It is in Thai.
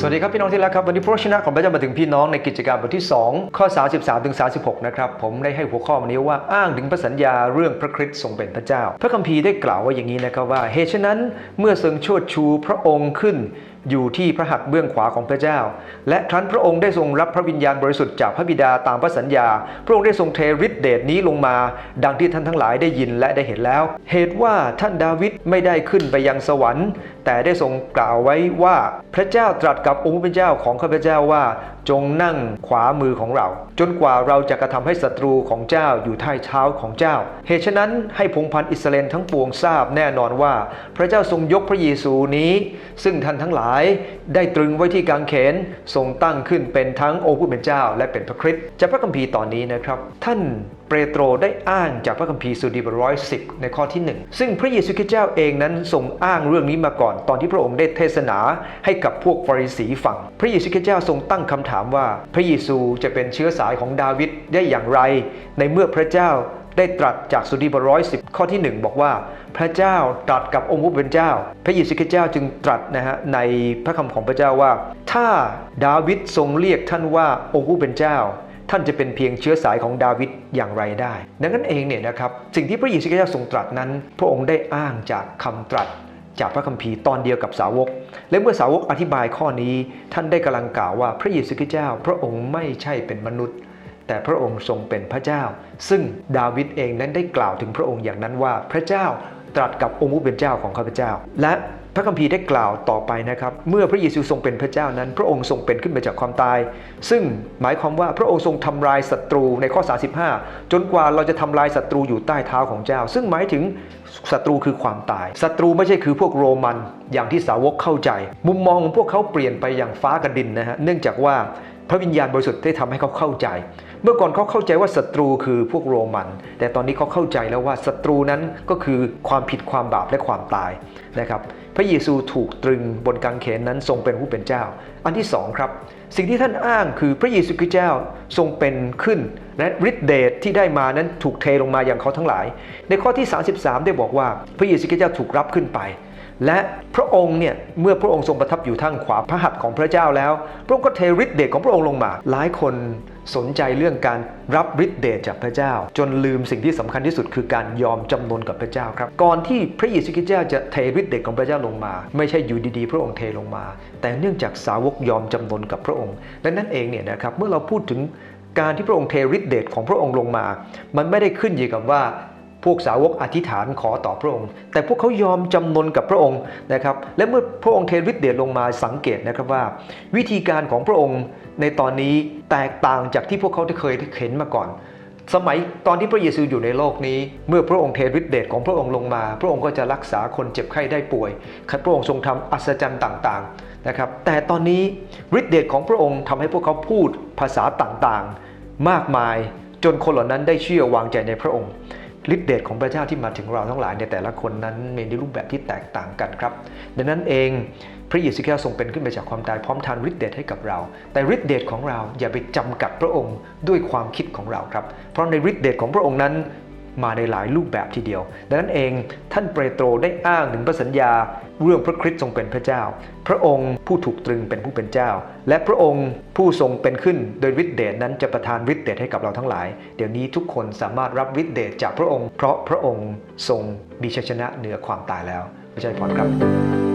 สวัสดีครับพี่น้องที่รักครับวันนี้พระชนะของพระเจ้ามาถึงพี่น้องในกิจการบทที่ 2 ข้อ 33ถึง36 นะครับ ผมได้ให้หัวข้อวันนี้ว่าอ้างถึงพระสัญญาเรื่องพระคริสต์ทรงเป็นพระเจ้า พระคัมภีร์ได้กล่าวว่าอย่างนี้นะครับว่าเหตุฉะนั้นเมื่อทรงชดชูพระองค์ขึ้นอยู่ที่พระหัตถ์เบื้องขวาของพระเจ้า และครั้นพระองค์ได้ทรงรับพระวิญญาณบริสุทธิ์จากพระบิดาตามพระสัญญา พระองค์ได้ทรงเทฤทธิเดชนี้ลงมา ดังที่ท่านทั้งหลายได้ยินและได้เห็นแล้ว เหตุว่าท่านดาวิดไม่ได้ขึ้นไปยังสวรรค์ แต่ได้ทรงกล่าวไว้ว่าพระเจ้าตรัสกับองค์พระเจ้าของข้าพเจ้าว่าจงนั่งขวามือของเรา จนกว่าเราจะกระทำให้ศัตรูของเจ้าอยู่ใต้เท้าของเจ้า เหตุฉะนั้นให้พงพันธ์อิสราเอลทั้งปวงทราบแน่นอนว่า พระเจ้าทรงยกพระเยซูนี้ ซึ่งท่านทั้งหลายได้ตรึงไว้ที่กางเขนทรงตั้งขึ้นเป็นทั้งองค์ผู้เป็นเจ้า และเป็นพระคริสต์จากพระคัมภีร์ตอนนี้นะครับ ท่านเปโตรได้อ้างจากพระคัมภีร์สุดีบร้อยสิบในข้อที่หนึ่งซึ่งพระเยซูคริสต์เจ้าเองนั้นทรงอ้างเรื่องนี้มาก่อน ตอนที่พระองค์ได้เทศนาให้กับพวกฟาริสีฟังพระเยซูคริสต์เจ้าทรงตั้งคำถามว่า พระเยซูจะเป็นเชื้อสายของดาวิดได้อย่างไร ในเมื่อพระเจ้าได้ตรัสจากสุดีบร้อยสิบข้อที่หนึ่งบอกว่า พระเจ้าตรัสกับองค์ผู้เป็นเจ้า พระเยซูคริสต์เจ้าจึงตรัสนะฮะในพระคำของพระเจ้าว่า ถ้าดาวิดทรงเรียกท่านว่าองค์ผู้เป็นเจ้า ท่านจะเป็นเพียงเชื้อสายของดาวิดอย่างไรได้ ดังนั้นเองเนี่ยนะครับสิ่งที่พระเยซูคริสต์เจ้าทรงตรัสนั้น พระองค์ได้อ้างจากคำตรัส จากพระคัมภีร์ตอนเดียวกับสาวก และเมื่อสาวกอธิบายข้อนี้ ท่านได้กำลังกล่าวว่าพระเยซูคริสต์เจ้า พระองค์ไม่ใช่เป็นมนุษย์ แต่พระองค์ทรงเป็นพระเจ้า ซึ่งดาวิดเองนั้นได้กล่าวถึงพระองค์อย่างนั้นว่า พระเจ้าตรัสกับองค์ผู้เป็นเจ้าของข้าพเจ้า และ พระคัมภีร์ได้กล่าวต่อไปนะครับ เมื่อพระเยซูทรงเป็นพระเจ้านั้น พระองค์ทรงเป็นขึ้นมาจากความตาย ซึ่งหมายความว่าพระองค์ทรงทำลายศัตรูในข้อ 35 จนกว่าเราจะทำลายศัตรูอยู่ใต้เท้าของเจ้า ซึ่งหมายถึงศัตรูคือความตาย ศัตรูไม่ใช่คือพวกโรมันอย่างที่สาวกเข้าใจ มุมมองของพวกเขาเปลี่ยนไปอย่างฟ้ากับดินนะฮะเนื่องจากว่าพระวิญญาณบริสุทธิ์ได้ทำให้เขาเข้าใจ เมื่อก่อนเขาเข้าใจว่าศัตรูคือพวกโรมัน แต่ตอนนี้เขาเข้าใจแล้วว่าศัตรูนั้นก็คือความผิดความบาปและความตายนะครับ พระเยซูถูกตรึงบนกางเขนนั้นทรงเป็นผู้เป็นเจ้า อันที่สองครับ สิ่งที่ท่านอ้างคือพระเยซูคริสต์เจ้าทรงเป็นขึ้นและฤทธิเดชที่ได้มานั้นถูกเทลงมาอย่างเขาทั้งหลาย ในข้อที่ 33 ได้บอกว่าพระเยซูคริสต์เจ้าถูกรับขึ้นไป และพระองค์เนี่ยเมื่อพระองค์ทรงประทับอยู่ทางขวาพระหัตถ์ของพระเจ้าแล้ว พระองค์ก็เทฤทธิเดชของพระองค์ลงมา หลายคนสนใจเรื่องการรับฤทธิเดชจากพระเจ้า จนลืมสิ่งที่สำคัญที่สุดคือการยอมจำนนกับพระเจ้าครับ ก่อนที่พระเยซูคริสต์เจ้าจะเทฤทธิเดชของพระเจ้าลงมา ไม่ใช่อยู่ดีๆ พระองค์เทลงมา แต่เนื่องจากสาวกยอมจำนนกับพระองค์ดังนั้นเองเนี่ยนะครับเมื่อเราพูดถึงการที่พระองค์เทฤทธิเดชของพระองค์ลงมา มันไม่ได้ขึ้นอยู่กับว่า พวกสาวกอธิษฐานขอต่อพระองค์ แต่พวกเขายอมจำนนกับพระองค์นะครับ และเมื่อพระองค์เทฤทธิ์เดชลงมาสังเกตนะครับว่า วิธีการของพระองค์ในตอนนี้แตกต่างจากที่พวกเขาเคยเห็นมาก่อนสมัยตอนที่พระเยซูอยู่ในโลกนี้ เมื่อพระองค์เทฤทธิ์เดชของพระองค์ลงมา พระองค์ก็จะรักษาคนเจ็บไข้ได้ป่วยพระองค์ทรงทำอัศจรรย์ต่างๆนะครับ แต่ตอนนี้ฤทธิเดชของพระองค์ทำให้พวกเขาพูดภาษาต่างๆ มากมายจนคนเหล่านั้นได้เชื่อวางใจในพระองค์ ฤทธิเดชของพระเจ้าที่มาถึงเราทั้งหลายในแต่ละคนนั้นมีในรูปแบบที่แตกต่างกันครับ ดังนั้นเองพระเยซูคริสต์ทรงเป็นขึ้นมาจากความตายพร้อมทานฤทธิเดชให้กับเรา แต่ฤทธิเดชของเราอย่าไปจำกัดพระองค์ด้วยความคิดของเราครับ เพราะในฤทธิเดชของพระองค์นั้น มาในหลายรูปแบบทีเดียว ดังนั้นเองท่านเปโตรได้อ้างถึงพระสัญญา เรื่องพระคริสต์ทรงเป็นพระเจ้า พระองค์ผู้ถูกตรึงเป็นผู้เป็นเจ้า และพระองค์ผู้ทรงเป็นขึ้นโดยฤทธิเดชนั้นจะประทานฤทธิเดชให้กับเราทั้งหลาย เดี๋ยวนี้ทุกคนสามารถรับฤทธิเดชจากพระองค์ เพราะพระองค์ทรงมีชัยชนะเหนือความตายแล้วพระเจ้าอวยพรครับ